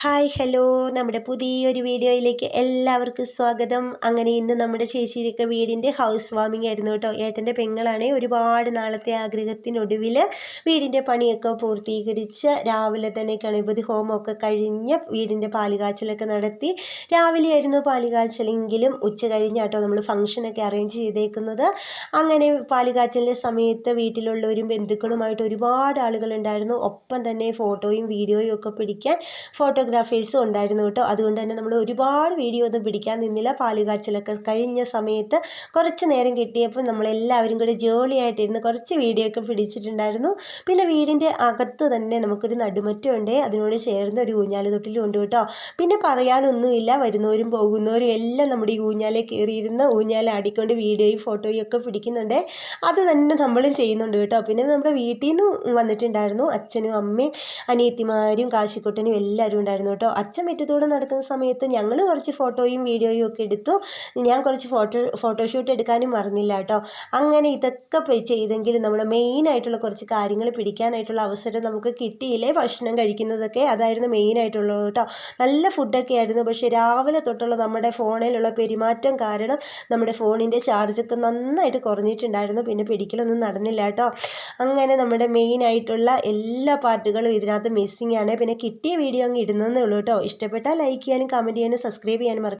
Hi hello. നമ്മുടെ പുതിയൊരു വീഡിയോയിലേക്ക് എല്ലാവർക്കും സ്വാഗതം. അങ്ങനെ ഇന്ന് നമ്മുടെ ചേച്ചിയുടെയൊക്കെ വീടിന്റെ ഹൗസ് വാമിംഗ് ആയിരുന്നു കേട്ടോ. ഏട്ടന്റെ പെങ്ങളാണ് ഒരുപാട് നാളത്തെ ആഗ്രഹത്തിനൊടുവിൽ വീടിന്റെ പണിയൊക്കെ പൂർത്തീകരിച്ച് രാവിലെ തന്നെ ഗണപതി ഹോമൊക്കെ കഴിഞ്ഞ് വീടിന്റെ പാലുകാച്ചലൊക്കെ നടത്തി രാവിലെയായിരുന്നു പാലുകാച്ചലെങ്കിലും ഉച്ച കഴിഞ്ഞ കേട്ടോ നമ്മൾ ഫംഗ്ഷനൊക്കെ അറേഞ്ച് ചെയ്തേക്കുന്നത്. അങ്ങനെ പാലുകാച്ചലിന്റെ സമയത്ത് വീട്ടിലുള്ളവരും ബന്ധുക്കളുമായിട്ട് ഒരുപാട് ആളുകളുണ്ടായിരുന്നു. ഒപ്പം തന്നെ ഫോട്ടോയും വീഡിയോയും ഒക്കെ പിടിക്കാൻ ഫോട്ടോ ഫോട്ടോഗ്രാഫേഴ്സും ഉണ്ടായിരുന്നു കേട്ടോ. അതുകൊണ്ട് തന്നെ നമ്മൾ ഒരുപാട് വീഡിയോ ഒന്നും പിടിക്കാൻ നിന്നില്ല. പാലുകാച്ചലൊക്കെ കഴിഞ്ഞ സമയത്ത് കുറച്ച് നേരം കിട്ടിയപ്പോൾ നമ്മളെല്ലാവരും കൂടി ജോളിയായിട്ടിരുന്ന് കുറച്ച് വീഡിയോ ഒക്കെ പിടിച്ചിട്ടുണ്ടായിരുന്നു. പിന്നെ വീടിന്റെ അകത്ത് തന്നെ നമുക്കൊരു നടുമറ്റമുണ്ട് അതിനോട് ചേർന്ന് ഒരു ഊഞ്ഞാൽ തൊട്ടിലും ഉണ്ട് കേട്ടോ. പിന്നെ പറയാനൊന്നുമില്ല. വരുന്നവരും പോകുന്നവരും എല്ലാം നമ്മുടെ ഈ ഊഞ്ഞാലെ കയറിയിരുന്ന് ഊഞ്ഞാലാടിക്കൊണ്ട് വീഡിയോയും ഫോട്ടോയും ഒക്കെ പിടിക്കുന്നുണ്ട്. അത് തന്നെ നമ്മളും ചെയ്യുന്നുണ്ട് കേട്ടോ. പിന്നെ നമ്മുടെ വീട്ടിൽ നിന്ന് വന്നിട്ടുണ്ടായിരുന്നു. അച്ഛനും അമ്മയും അനിയത്തിമാരും കാശിക്കുട്ടനും എല്ലാവരും ഉണ്ടായിരുന്നു. ഉണ്ടായിരുന്നു കേട്ടോ. അച്ഛൻ മുറ്റത്തൂടെ നടക്കുന്ന സമയത്ത് ഞങ്ങൾ കുറച്ച് ഫോട്ടോയും വീഡിയോയും ഒക്കെ എടുത്തു. ഞാൻ കുറച്ച് ഫോട്ടോ ഫോട്ടോഷൂട്ട് എടുക്കാനും മറന്നില്ല കേട്ടോ. അങ്ങനെ ഇതൊക്കെ ചെയ്തെങ്കിലും നമ്മൾ മെയിനായിട്ടുള്ള കുറച്ച് കാര്യങ്ങൾ പിടിക്കാനായിട്ടുള്ള അവസരം നമുക്ക് കിട്ടിയില്ലേ? ഭക്ഷണം കഴിക്കുന്നതൊക്കെ അതായിരുന്നു മെയിനായിട്ടുള്ളത് കേട്ടോ. നല്ല ഫുഡൊക്കെ ആയിരുന്നു. പക്ഷേ രാവിലെ തൊട്ടുള്ള നമ്മുടെ ഫോണിലുള്ള പെരുമാറ്റം കാരണം നമ്മുടെ ഫോണിന്റെ ചാർജൊക്കെ നന്നായിട്ട് കുറഞ്ഞിട്ടുണ്ടായിരുന്നു. പിന്നെ പിടിക്കലൊന്നും നടന്നില്ല കേട്ടോ. അങ്ങനെ നമ്മുടെ മെയിനായിട്ടുള്ള എല്ലാ പാർട്ടുകളും ഇതിനകത്ത് മിസ്സിങ് ആണ്. പിന്നെ കിട്ടിയ വീഡിയോ അങ്ങ് ഇടുന്നത് എന്നേ ഉള്ളൂ കേട്ടോ. ഇഷ്ടപ്പെട്ടാൽ ലൈക്ക് ചെയ്യാനും കമന്റ് ചെയ്യാനും സബ്സ്ക്രൈബ് ചെയ്യാനും മറക്കും